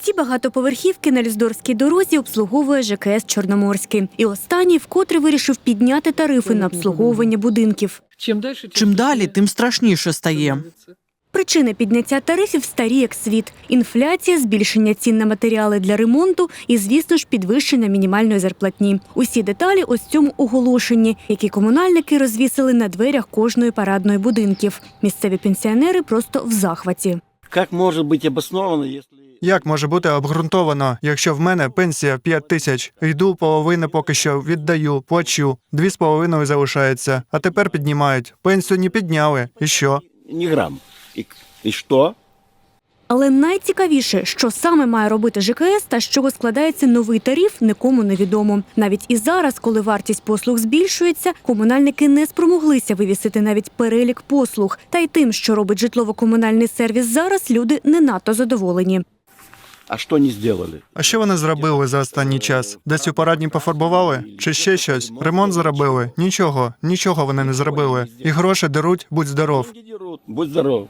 Ці багатоповерхівки на Ліздорській дорозі обслуговує ЖКС Чорноморський. І останній вкотре вирішив підняти тарифи на обслуговування будинків. Чим далі, далі, тим страшніше стає. Причини підняття тарифів старі як світ: інфляція, збільшення цін на матеріали для ремонту і, звісно ж, підвищення мінімальної зарплатні. Усі деталі ось в цьому оголошенні, які комунальники розвісили на дверях кожної парадної будинків. Місцеві пенсіонери просто в захваті. Как может быть обосновано, если... Як може бути обґрунтовано, якщо в мене пенсія 5 тисяч, йду половину поки що віддаю, плачу, дві з половиною залишається, а тепер піднімають. Пенсію не підняли. І що? Ни грамм. И, и что? Але найцікавіше, що саме має робити ЖКС та з чого складається новий тариф, нікому не відомо. Навіть і зараз, коли вартість послуг збільшується, комунальники не спромоглися вивісити навіть перелік послуг. Та й тим, що робить житлово-комунальний сервіс зараз, люди не надто задоволені. А что не сделали? А що вони зробили за останній час? Десь у парадні пофарбували? Чи ще щось? Ремонт зробили? Нічого, нічого вони не зробили. І гроші деруть, будь здоров. Будь здоров.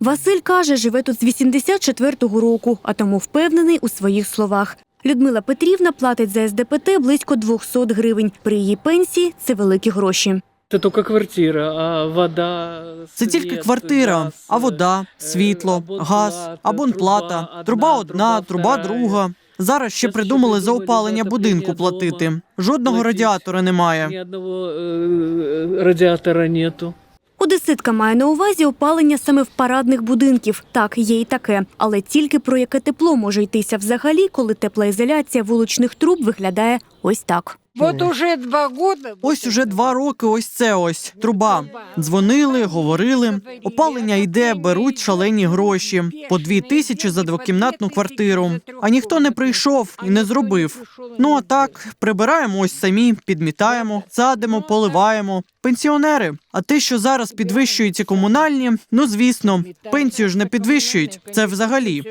Василь каже, живе тут з 84-го року, а тому впевнений у своїх словах. Людмила Петрівна платить за СДПТ близько 200 гривень. При її пенсії це великі гроші. Це тільки квартира, а вода. Це тільки квартира, а вода, е, світло, газ, абонплата, труба труба одна, труба друга. Зараз ще придумали за опалення будинку платити. Жодного радіатора немає. Ні одного е, радіатора нету. Одеситка має на увазі опалення саме в парадних будинків. Так, є і таке. Але тільки про яке тепло може йтися взагалі, коли теплоізоляція вуличних труб виглядає ось так. Вот уже два года. Ось уже два роки. Ось це ось труба. Дзвонили, говорили. Опалення йде, беруть шалені гроші по дві тисячі за двокімнатну квартиру. А ніхто не прийшов і не зробив. Ну а так прибираємо ось самі, підмітаємо, садимо, поливаємо. Пенсіонери. А те, що зараз підвищуються комунальні, ну звісно, пенсію ж не підвищують. Це взагалі.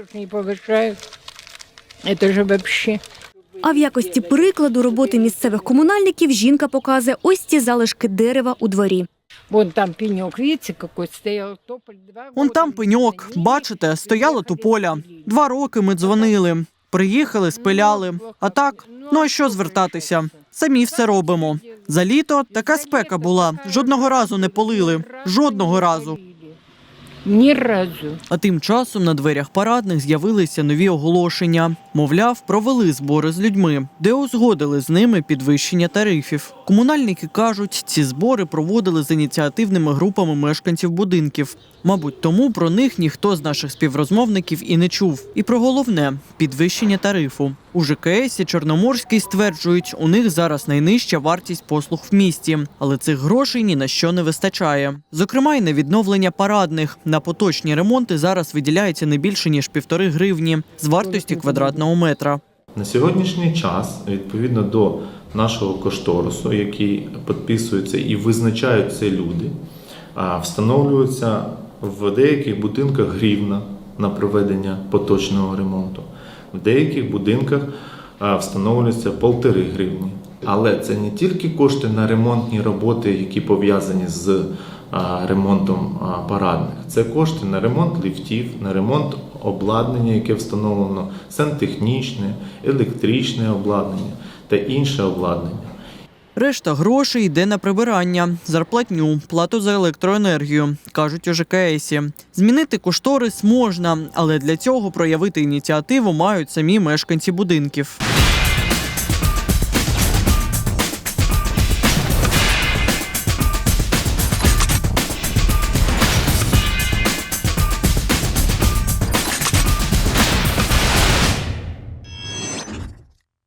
Это же вообще. А в якості прикладу роботи місцевих комунальників жінка показує ось ці залишки дерева у дворі. Вон там пенек, видите, какой стоял тополь. Два Вон там пеньок, бачите, стояло тополя. Два роки ми дзвонили. Приїхали, спиляли. А так, ну а що звертатися? Самі все робимо. За літо така спека була. Жодного разу не полили. Жодного разу. Ни разу. А тим часом на дверях парадних з'явилися нові оголошення. Мовляв, провели збори з людьми, де узгодили з ними підвищення тарифів. Комунальники кажуть, ці збори проводили з ініціативними групами мешканців будинків. Мабуть, тому про них ніхто з наших співрозмовників і не чув. І про головне підвищення тарифу. У ЖКСі Чорноморський стверджують, у них зараз найнижча вартість послуг в місті, але цих грошей ні на що не вистачає. Зокрема, й на відновлення парадних. На поточні ремонти зараз виділяється не більше ніж півтори гривні з вартості квадратного метра. На сьогоднішній час, відповідно до нашого кошторису, який підписується і визначають це люди, встановлюється в деяких будинках гривна на проведення поточного ремонту. В деяких будинках встановлюються полтори гривні. Але це не тільки кошти на ремонтні роботи, які пов'язані з ремонтом парадних. Це кошти на ремонт ліфтів, на ремонт обладнання, яке встановлено, сантехнічне, електричне обладнання та інше обладнання. Решта грошей йде на прибирання, зарплатню, плату за електроенергію, кажуть у ЖКСі. Змінити кошторис можна, але для цього проявити ініціативу мають самі мешканці будинків.